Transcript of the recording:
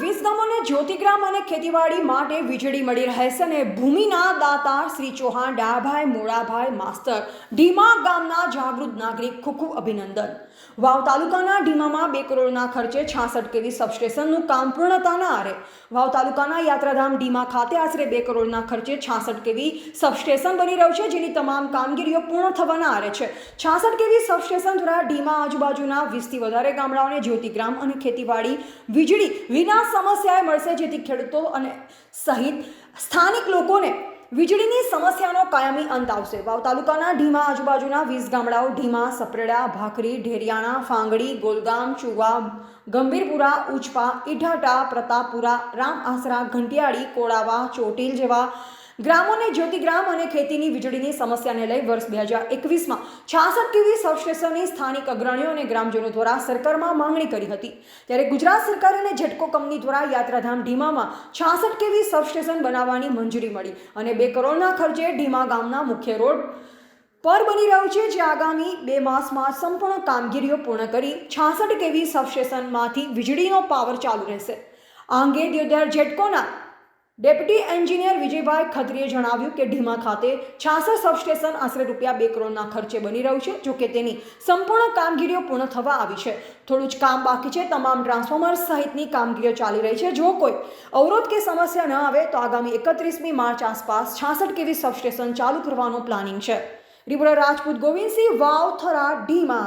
વીસ ગામોને જ્યોતિગ્રામ અને ખેતીવાડી માટે વીજળી મળી રહેશે અને ભૂમિના દાતા શ્રી ચૌહાણ ડાભાઈ મોડાભાઈ માસ્તર, ઢીમા ગામના જાગૃત નાગરિક, ખૂબ ખૂબ અભિનંદન. વાવ તાલુકાના ઢીમામાં બે કરોડના ખર્ચે છાસઠ કેવી સબસ્ટેશનનું કામ પૂર્ણતાના આરે. વાવ તાલુકાના યાત્રાધામ ઢીમા ખાતે આશરે બે કરોડના ખર્ચે છાસઠ કેવી સબસ્ટેશન બની રહ્યું છે, જેની તમામ કામગીરીઓ પૂર્ણ થવાના આરે છે. છાસઠ કેવી સબસ્ટેશન દ્વારા ઢીમા આજુબાજુના વીસથી વધારે ગામડાઓને જ્યોતિગ્રામ અને ખેતીવાડી વીજળી વિના સમસ્યાએ મળશે જેથી ખેડૂતો અને સહિત સ્થાનિક લોકોને વીજળીની સમસ્યાનો કાયમી અંત આવશે. વાવ તાલુકાના ઢીમા આજુબાજુના વીસ ગામડાઓ ઢીમા, સપરેડા, ભાખરી, ઢેરિયાણા, ફાંગડી, ગોલગામ, ચુવા, ગંભીરપુરા, ઉચપા ઇઢાટા પ્રતાપપુરા, રામ આસરા, ઘંટિયાળી, કોળાવા, ચોટીલ જેવા ગ્રામોને જ્યોતિગ્રામ અને ખેતીની વીજળીની સમસ્યાને લઈ વર્ષ બે હજાર એકવીસમાં છાસઠ કેવી સબસ્ટેશનની સ્થાનિક અગ્રણીઓ અને ગ્રામજનો દ્વારા સરકારમાં માંગણી કરી હતી. ત્યારે ગુજરાત સરકાર અને જેટકો કંપની દ્વારા યાત્રાધામ ઢીમામાં છાસઠ કેવી સબસ્ટેશન બનાવવાની મંજૂરી મળી અને બે કરોડના ખર્ચે ઢીમા ગામના મુખ્ય રોડ પર બની રહ્યું છે, જે આગામી બે માસમાં સંપૂર્ણ કામગીરીઓ પૂર્ણ કરી છાસઠ કેવી સબસ્ટેશનમાંથી વીજળીનો પાવર ચાલુ રહેશે. આ અંગે દિયોદર જેટકોના ડેપ્યુટી એન્જિનિયર વિજયભાઈ ખત્રીએ જણાવ્યું કે ઢીમા ખાતે છાસઠ સબસ્ટેશન આશરે રૂપિયા બે કરોડના ખર્ચે બની રહ્યું છે, જો કે તેની સંપૂર્ણ કામગીરીઓ પૂર્ણ થવા આવી છે. થોડું જ કામ બાકી છે, તમામ ટ્રાન્સફોર્મર સહિતની કામગીરીઓ ચાલી રહી છે. જો કોઈ અવરોધ કે સમસ્યા ન આવે, તો આગામી એકત્રીસમી માર્ચ આસપાસ છાસઠ કેવી સબસ્ટેશન ચાલુ કરવાનું પ્લાનિંગ છે. રિપોર્ટર રાજપૂત ગોવિંદસિંહ, વાવ થરા, ઢીમા.